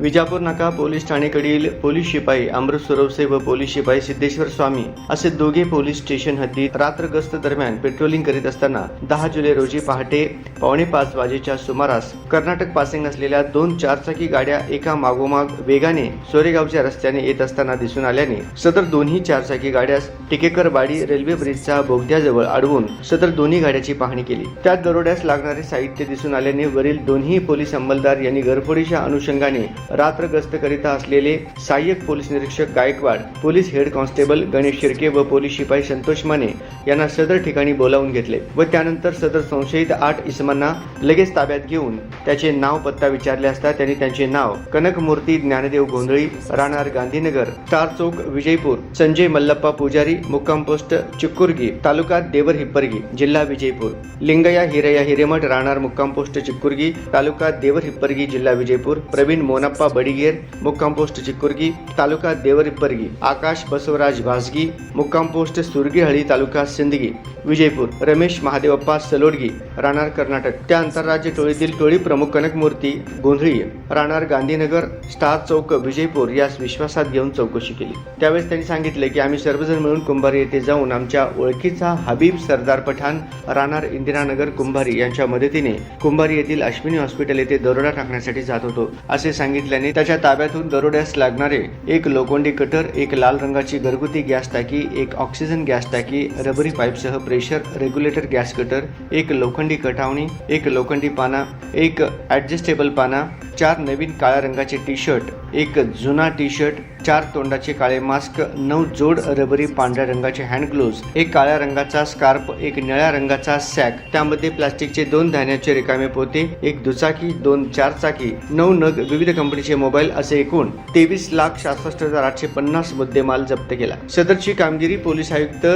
विजापूर नाका police ठाणेकडील police शिपाई अमृत सुरवसे व पोलीस शिपाई सिद्धेश्वर स्वामी असे दोघे पोलीस स्टेशन हद्दीत रात्र गस्त दरम्यान पेट्रोलिंग करीत असताना दहा जुलै रोजी पहाटे पावणे पाच वाजेच्या सुमारास कर्नाटक पासिंग असलेल्या दोन चारचाकी गाड्या एका मागोमाग वेगाने सोरेगावच्या रस्त्याने येत असताना दिसून आल्याने सदर दोन्ही चारचाकी गाड्यास टिकेकरवाडी रेल्वे ब्रिजच्या बोगद्याजवळ अडवून सदर दोन्ही गाड्याची पाहणी केली. त्यात दरोड्यास लागणारे साहित्य दिसून आल्याने वरील दोन्ही पोलीस अंमलदार यांनी घरफोडीच्या अनुषंगाने रात्र गस्त करिता असलेले सहाय्यक पोलीस निरीक्षक Gaikwad police head constable Ganesh Shirke व पोलीस शिपाई संतोष माने यांना सदर ठिकाणी बोलावून घेतले व त्यानंतर सदर संशयित आठ इसमांना लगेच ताब्यात घेऊन त्याचे नाव पत्ता विचारले असता त्यांनी त्यांचे नाव कनकमूर्ती ज्ञानदेव गोंधळी राहणार गांधीनगर स्टार चौक विजयपूर संजय मल्लप्पा पुजारी मुक्काम पोस्ट चिक्कुर्गी तालुका देवर हिप्परगी जिल्हा विजयपूर लिंगया हिरया हिरेमठ राहणार मुक्काम पोस्ट चिक्कुर्गी तालुका देवर हिप्परगी जिल्हा विजयपूर प्रवीण मोनप्पा बडिगेर मुक्काम पोस्ट चिक्कुर्गी तालुका देवर हिप्परगी आकाश बसवराज भासगी मुक्काम पोस्ट सुरगीहळी तालुका सिंदगी विजयपूर रमेश महादेवप्पा सलोडगी राहणार कर्नाटक त्या आंतरराज्य टोळीतील टोळी प्रमुख कनकमूर्ती गोंधळी राहणार गांधीनगर स्टार चौक विजयपूर यास विश्वासात घेऊन चौकशी केली त्यावेळेस त्यांनी सांगितले की आम्ही सर्वजण मिळून कुंभारी येथे जाऊन आमच्या ओळखीचा हबीब सरदार पठाण राहणार इंदिरानगर कुंभारी यांच्या मदतीने कुंभारी येथील अश्विनी हॉस्पिटल येथे दरोडा टाकण्यासाठी जात होतो असे सांगितले सांगितल्याने त्याच्या ताब्यातून दरोड्यास लागणारे एक लोखंडी कटर एक लाल रंगाची घरगुती गॅस टाकी एक ऑक्सिजन गॅस टाकी रबरी पाईपसह प्रेशर रेग्युलेटर गॅस कटर एक लोखंडी कटावणी एक लोखंडी पाना एक ॲडजस्टेबल पाना चार नवीन काळ्या रंगाचे टी शर्ट एक जुना टी शर्ट चार तोंडाचे काळे मास्क नऊ जोड रबरी पांढऱ्या रंगाचे हँड ग्लोव्ज एक काळ्या रंगाचा स्कार्फ एक निळ्या रंगाचा सॅक त्यामध्ये प्लास्टिकचे दोन धान्याचे रिकामे पोते एक दुचाकी दोन चार चाकी नऊ नग विविध कंपनीचे मोबाईल असे एकूण तेवीस लाख सहासष्ट हजार आठशे पन्नास मुद्देमाल जप्त केला. सदरची कामगिरी पोलीस आयुक्त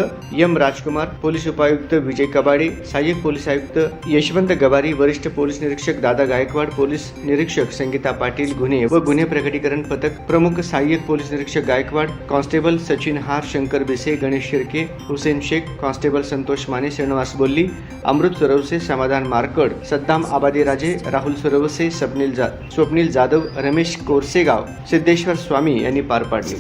एम राजकुमार पोलीस उपायुक्त विजय कबाडे सहाय्यक पोलीस आयुक्त यशवंत गबारी वरिष्ठ पोलीस निरीक्षक दादा गायकवाड पोलीस निरीक्षक संगीता पाटील गुन्हे व गुन्हे प्रकटीकरण पथक प्रमुख सहाय्यक पोलीस निरीक्षक गायकवाड कॉन्स्टेबल सचिन हार शंकर बिसे गणेश शिर्के हुसेन शेख कॉन्स्टेबल संतोष माने श्रीनिवास बोल्ली अमृत सरवसे समाधान मारकड सद्दाम आबादीराजे राहुल सरवसे स्वप्नील जा स्वप्नील जाधव रमेश कोरसेगाव सिद्धेश्वर स्वामी यांनी पार पाडली.